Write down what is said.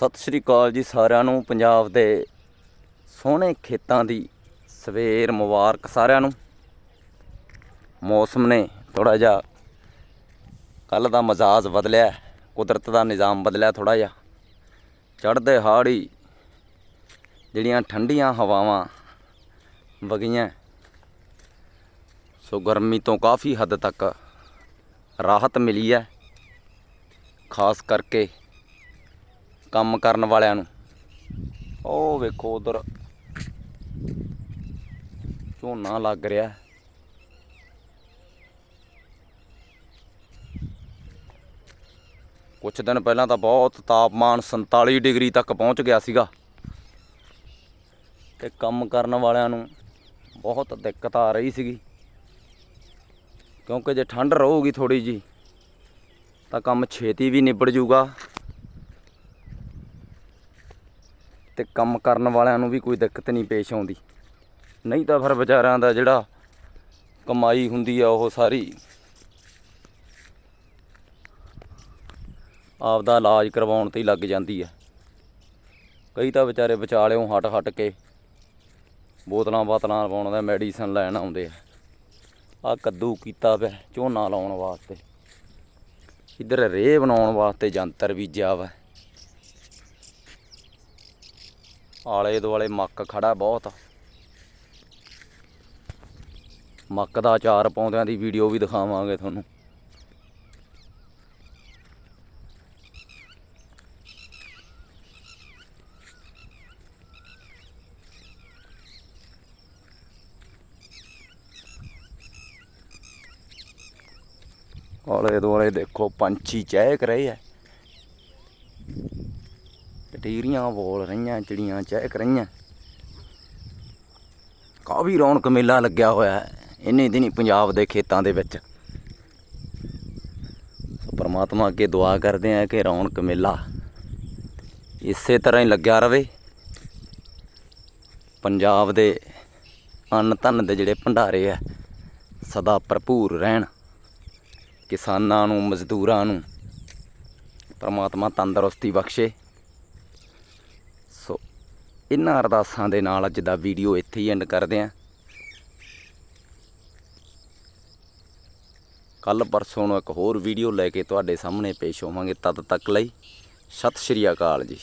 ਸਤਿ ਸ਼੍ਰੀ ਅਕਾਲ ਜੀ ਸਾਰਿਆਂ ਨੂੰ, ਪੰਜਾਬ ਦੇ ਸੋਹਣੇ ਖੇਤਾਂ ਦੀ ਸਵੇਰ ਮੁਬਾਰਕ ਸਾਰਿਆਂ ਨੂੰ। ਮੌਸਮ ਨੇ ਥੋੜਾ ਜਿਹਾ ਕੱਲ ਦਾ ਮਜ਼ਾਜ ਬਦਲਿਆ, ਕੁਦਰਤ ਦਾ ਨਿਜ਼ਾਮ ਬਦਲਿਆ ਥੋੜਾ ਜਿਹਾ। ਚੜ੍ਹਦੇ ਹਾੜੀ ਜਿਹੜੀਆਂ ਠੰਡੀਆਂ ਹਵਾਵਾਂ ਵਗੀਆਂ, ਸੋ ਗਰਮੀ ਤੋਂ ਕਾਫੀ ਹੱਦ ਤੱਕ ਰਾਹਤ ਮਿਲੀ ਹੈ। ਖਾਸ ਕਰਕੇ ਕੰਮ ਕਰਨ ਵਾਲਿਆਂ ਨੂੰ। ਉਹ ਵੇਖੋ ਉਧਰ। ਝੋਨਾ ਲੱਗ ਰਿਹਾ। ਹੈ। ਕੁਝ ਦਿਨ ਪਹਿਲਾਂ ਤਾਂ ਬਹੁਤ ਤਾਪਮਾਨ 47 ਡਿਗਰੀ ਤੱਕ ਪਹੁੰਚ ਗਿਆ ਸੀਗਾ। ਤੇ ਕੰਮ ਕਰਨ ਵਾਲਿਆਂ ਨੂੰ ਬਹੁਤ ਦਿੱਕਤ ਆ ਰਹੀ ਸੀਗੀ। ਕਿਉਂਕਿ ਜੇ ਠੰਡ ਰਹੂਗੀ ਥੋੜੀ ਜੀ ਤਾਂ ਕੰਮ ਛੇਤੀ ਵੀ ਨਿਬੜ ਜੂਗਾ। ਤੇ ਕੰਮ ਕਰਨ ਵਾਲਿਆਂ ਨੂੰ ਵੀ ਕੋਈ ਦਿੱਕਤ ਨਹੀਂ ਪੇਸ਼ ਆਉਂਦੀ। ਨਹੀਂ ਤਾਂ ਫਿਰ ਵਿਚਾਰਿਆਂ ਦਾ ਜਿਹੜਾ ਕਮਾਈ ਹੁੰਦੀ ਆ ਉਹ ਸਾਰੀ ਆਪ ਦਾ ਇਲਾਜ ਕਰਵਾਉਣ ਤੇ ਹੀ ਲੱਗ ਜਾਂਦੀ ਆ। ਕਈ ਤਾਂ ਵਿਚਾਰੇ ਵਿਚਾਲਿਓਂ ਹਟ ਹਟ ਕੇ ਬੋਤਲਾਂ ਬਾਤਲਾਂ ਪਾਉਣ ਦਾ ਮੈਡੀਸਨ ਲੈਣ ਆਉਂਦੇ ਆ। ਆ ਕੱਦੂ ਕੀਤਾ ਪਿਆ, ਝੋਨਾ ਲਾਉਣ ਵਾਸਤੇ। ਇੱਧਰ ਰੇਹ ਬਣਾਉਣ ਵਾਸਤੇ ਜੰਤਰ ਬੀਜਿਆ ਵਾ। ਆਲੇ ਦੁਆਲੇ ਮੱਕ ਖੜਾ ਬਹੁਤ। ਮੱਕ ਦਾ ਅਚਾਰ ਪਾਉਂਦਿਆਂ ਦੀ ਵੀਡੀਓ ਵੀ ਦਿਖਾਵਾਂਗੇ ਤੁਹਾਨੂੰ। ਆਲੇ ਦੁਆਲੇ ਦੇਖੋ ਪੰਛੀ ਚਹਿਕ ਰਹੇ ਆ ਟਟੀਰੀਆਂ ਬੋਲ ਰਹੀਆਂ, ਚਿੜੀਆਂ ਚਹਿਕ ਰਹੀਆਂ। ਕਾਫੀ ਰੌਣਕ ਮੇਲਾ ਲੱਗਿਆ ਹੋਇਆ ਹੈ, ਇੰਨੇ ਦਿਨੀ ਪੰਜਾਬ ਦੇ ਖੇਤਾਂ ਦੇ ਵਿੱਚ। ਪਰਮਾਤਮਾ ਅੱਗੇ ਦੁਆ ਕਰਦੇ ਆ ਕਿ ਰੌਣਕ ਮੇਲਾ ਇਸੇ ਤਰ੍ਹਾਂ ਹੀ ਲੱਗਿਆ ਰਵੇ। ਪੰਜਾਬ ਦੇ ਅੰਨ ਧਨ ਦੇ ਜਿਹੜੇ ਭੰਡਾਰੇ ਆ, ਸਦਾ ਭਰਪੂਰ ਰਹਿਣ। ਕਿਸਾਨਾਂ ਨੂੰ, ਮਜ਼ਦੂਰਾਂ ਨੂੰ, ਪਰਮਾਤਮਾ ਤੰਦਰੁਸਤੀ ਬਖਸ਼ੇ। ਇਹਨਾਂ ਅਰਦਾਸਾਂ ਦੇ ਨਾਲ ਅੱਜ ਦਾ ਵੀਡੀਓ ਇੱਥੇ ਹੀ ਐਂਡ ਕਰਦੇ ਆਂ ਕੱਲ ਪਰਸੋਂ ਨੂੰ ਇੱਕ ਹੋਰ ਵੀਡੀਓ ਲੈ ਕੇ ਤੁਹਾਡੇ ਸਾਹਮਣੇ ਪੇਸ਼ ਹੋਵਾਂਗੇ ਤਦ ਤੱਕ ਲਈ ਸਤਿ ਸ਼੍ਰੀ ਅਕਾਲ ਜੀ।